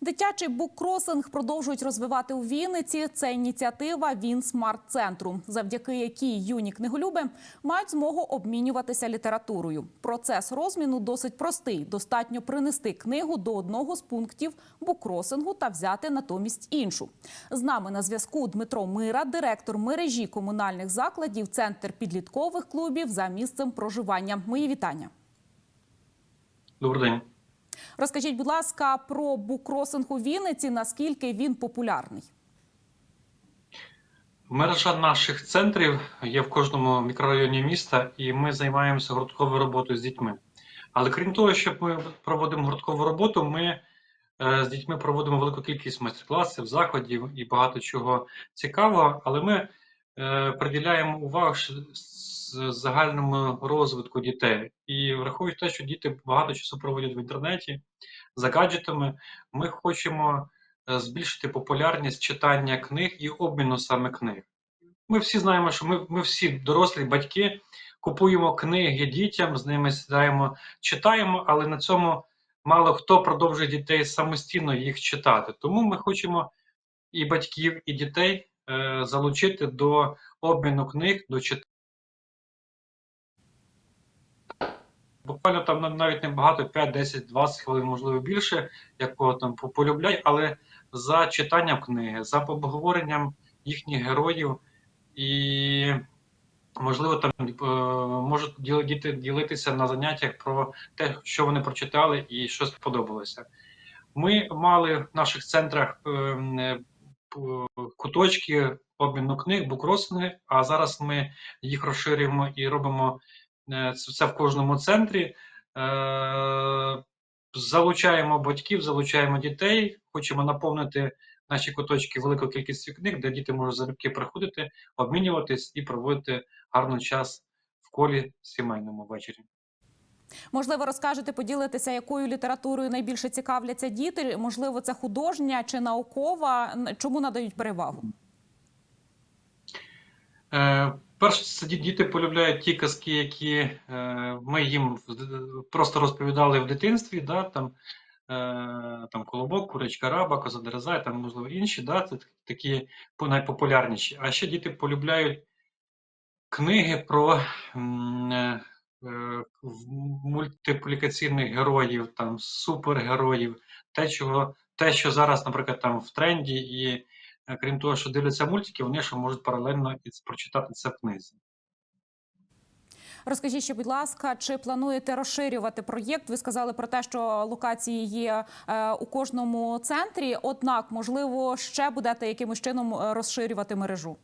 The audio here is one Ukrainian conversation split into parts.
Дитячий буккросинг продовжують розвивати у Вінниці. Це ініціатива Він Смарт Центру, завдяки якій юні книголюби мають змогу обмінюватися літературою. Процес розміну досить простий. Достатньо принести книгу до одного з пунктів буккросингу та взяти натомість іншу. З нами на зв'язку Дмитро Мира, директор мережі комунальних закладів, центр підліткових клубів за місцем проживання. Мої вітання. Добрий день. Розкажіть, будь ласка, про буккросинг у Вінниці, наскільки він популярний? Мережа наших центрів є в кожному мікрорайоні міста, і ми займаємося гуртковою роботою з дітьми. Але крім того, що ми проводимо гурткову роботу, ми е, з дітьми проводимо велику кількість майстер-класів, заходів і багато чого цікавого. Але ми е, приділяємо увагу з- загальному розвитку дітей. І враховуючи те, що діти багато часу проводять в інтернеті за гаджетами, ми хочемо е, збільшити популярність читання книг і обміну саме книг. Ми всі знаємо, що ми, ми всі дорослі батьки купуємо книги дітям, з ними сідаємо, читаємо, але на цьому мало хто продовжує дітей самостійно їх читати. Тому ми хочемо і батьків, і дітей е, залучити до обміну книг, до читання. Буквально там навіть не багато, 5, 10, 20 хвилин, можливо, більше, як кого там по- полюбляють, але за читанням книги, за обговоренням їхніх героїв, і, можливо, там е, можуть діти ділитися на заняттях про те, що вони прочитали і що сподобалося. Ми мали в наших центрах е, е, куточки обміну книг, букросинги, а зараз ми їх розширюємо і робимо це це в кожному центрі. Е, Залучаємо батьків, залучаємо дітей, хочемо наповнити наші куточки великою кількістю книг, де діти можуть залюбки приходити, обмінюватись і проводити гарний час в колі сімейному ввечері. Можливо, розкажете, поділитеся, якою літературою найбільше цікавляться діти? Можливо, це художня чи наукова? Чому надають перевагу? Е, перше, це ді- діти полюбляють ті казки, які е, ми їм просто розповідали в дитинстві, да, там, е, там Колобок, Курочка Раба, Коза Дереза, там, можливо, інші, да, це такі найпопулярніші. А ще діти полюбляють книги про е, е, мультиплікаційних героїв, там, супергероїв, те, чого, те, що зараз, наприклад, там в тренді, і е, крім того, що дивляться мультики, вони ще можуть паралельно і прочитати це в книзі. Розкажіть ще, будь ласка, чи плануєте розширювати проєкт? Ви сказали про те, що локації є е, у кожному центрі. Однак, можливо, ще будете якимось чином е, розширювати мережу.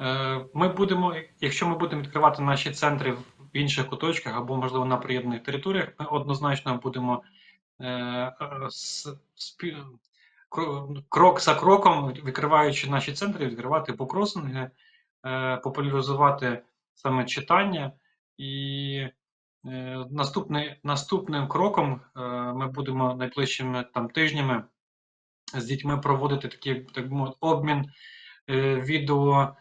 Е, Ми будемо, якщо ми будемо відкривати наші центри в інших куточках або, можливо, на приєднаних територіях, ми однозначно будемо крок за кроком, відкриваючи наші центри, відкривати покросинги, е, популяризувати саме читання. І е, наступний, наступним кроком е, ми будемо найближчими там тижнями з дітьми проводити такий, так мовити, обмін відео.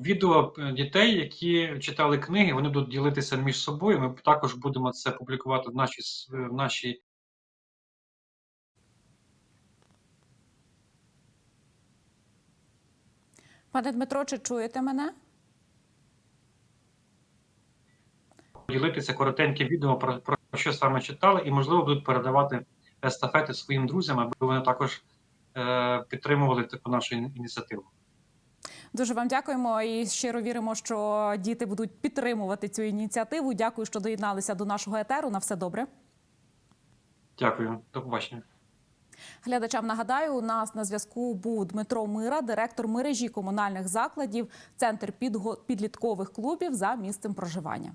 Відео дітей, які читали книги, вони будуть ділитися між собою. Ми також будемо це публікувати в нашій в нашій Пане Дмитро, чи чуєте мене? ділитися коротеньке відео про, про що саме читали, і можливо будуть передавати естафети своїм друзям, аби вони також е, підтримували таку нашу ініціативу. Дуже вам дякуємо і щиро віримо, що діти будуть підтримувати цю ініціативу. Дякую, що доєдналися до нашого етеру. На все добре. Дякую, до побачення. Глядачам нагадаю, у нас на зв'язку був Дмитро Мира, директор мережі комунальних закладів, центр підліткових клубів за місцем проживання.